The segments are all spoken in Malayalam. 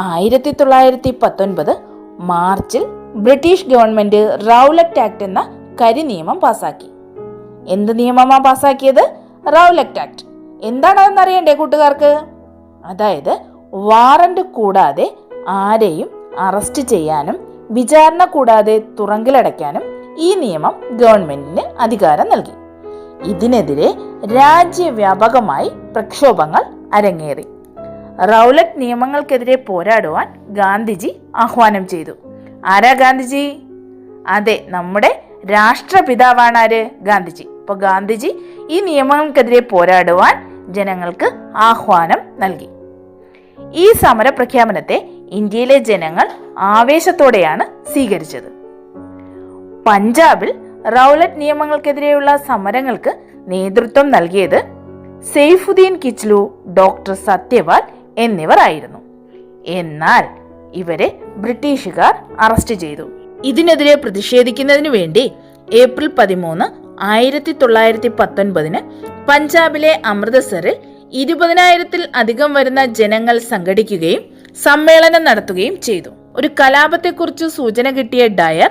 ആയിരത്തി തൊള്ളായിരത്തി പത്തൊൻപത് മാർച്ചിൽ ബ്രിട്ടീഷ് ഗവൺമെന്റ് റൗലറ്റ് ആക്ട് എന്ന കരി നിയമം പാസാക്കി. എന്ത് നിയമമാണ് പാസാക്കിയത്? Rowlatt act. എന്താണെന്ന് അറിയണ്ടേ കൂട്ടുകാർക്ക്? അതായത് വാറന്റ് കൂടാതെ ആരെയും അറസ്റ്റ് ചെയ്യാനും വിചാരണ കൂടാതെ തുറങ്കിലടയ്ക്കാനും ഈ നിയമം ഗവൺമെന്റിന് അധികാരം നൽകി. ഇതിനെതിരെ രാജ്യവ്യാപകമായി പ്രക്ഷോഭങ്ങൾ അരങ്ങേറി. റൗലറ്റ് നിയമങ്ങൾക്കെതിരെ പോരാടുവാൻ ഗാന്ധിജി ആഹ്വാനം ചെയ്തു. ആരാ ഗാന്ധിജി? അതെ നമ്മുടെ രാഷ്ട്രപിതാവാണ് ആര് ഗാന്ധിജി. അപ്പോൾ ഗാന്ധിജി ഈ നിയമങ്ങൾക്കെതിരെ പോരാടുവാൻ ജനങ്ങൾക്ക് ആഹ്വാനം നൽകി. ഈ സമര പ്രഖ്യാപനത്തെ ഇന്ത്യയിലെ ജനങ്ങൾ ആവേശത്തോടെയാണ് സ്വീകരിച്ചത്. പഞ്ചാബിൽ റൗലറ്റ് നിയമങ്ങൾക്കെതിരെയുള്ള സമരങ്ങൾക്ക് നേതൃത്വം നൽകിയത് സെയ്ഫുദ്ദീൻ കിച്ലു ഡോക്ടർ സത്യപാൽ എന്നിവർ ആയിരുന്നു എന്നാൽ ഇവരെ ബ്രിട്ടീഷുകാർ അറസ്റ്റ് ചെയ്തു. ഇതിനെതിരെ പ്രതിഷേധിക്കുന്നതിനു വേണ്ടി ഏപ്രിൽ പതിമൂന്ന് ആയിരത്തി തൊള്ളായിരത്തി പത്തൊൻപതിന് പഞ്ചാബിലെ അമൃതസറിൽ ഇരുപതിനായിരത്തിൽ അധികം വരുന്ന ജനങ്ങൾ സംഘടിക്കുകയും സമ്മേളനം നടത്തുകയും ചെയ്തു. ഒരു കലാപത്തെക്കുറിച്ച് സൂചന കിട്ടിയ ഡയർ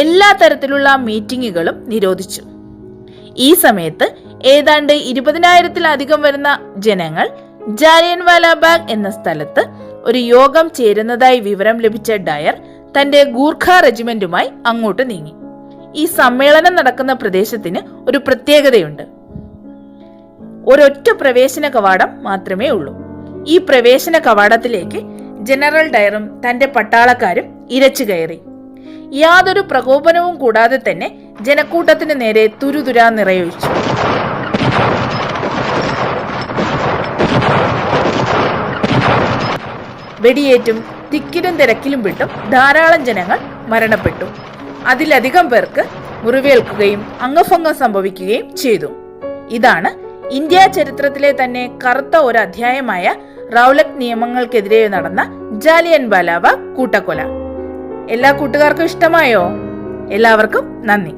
എല്ലാ തരത്തിലുള്ള മീറ്റിങ്ങുകളും നിരോധിച്ചു. ഈ സമയത്ത് ഏതാണ്ട് ഇരുപതിനായിരത്തിലധികം വരുന്ന ജനങ്ങൾ ജാലിയൻവാല ബാഗ് എന്ന സ്ഥലത്ത് ഒരു യോഗം ചേരുന്നതായി വിവരം ലഭിച്ച ഡയർ തന്റെ ഗൂർഖ റെജിമെന്റുമായി അങ്ങോട്ട് നീങ്ങി. ഈ സമ്മേളനം നടക്കുന്ന പ്രദേശത്തിന് ഒരു പ്രത്യേകതയുണ്ട്. ഒരൊറ്റ പ്രവേശന കവാടം മാത്രമേ ഉള്ളൂ. ഈ പ്രവേശന കവാടത്തിലേക്ക് ജനറൽ ഡയറും തന്റെ പട്ടാളക്കാരും ഇരച്ചു കയറി. യാതൊരു പ്രകോപനവും കൂടാതെ തന്നെ ജനക്കൂട്ടത്തിന് നേരെ തുരുതുരാ നിറയൊഴിച്ചു. വെടിയേറ്റും തിക്കിലും തിരക്കിലും വിട്ടും ധാരാളം ജനങ്ങൾ മരണപ്പെട്ടു. അതിലധികം പേർക്ക് മുറിവേൽക്കുകയും അംഗഭംഗം സംഭവിക്കുകയും ചെയ്തു. ഇതാണ് ഇന്ത്യ ചരിത്രത്തിലെ തന്നെ കറുത്ത ഒരു അധ്യായമായ റൗലറ്റ് നിയമങ്ങൾക്കെതിരെ നടന്ന ജാലിയൻ ബാലാബാഗ് കൂട്ടക്കൊല. എല്ലാ കൂട്ടുകാർക്കും ഇഷ്ടമായോ? എല്ലാവർക്കും നന്ദി.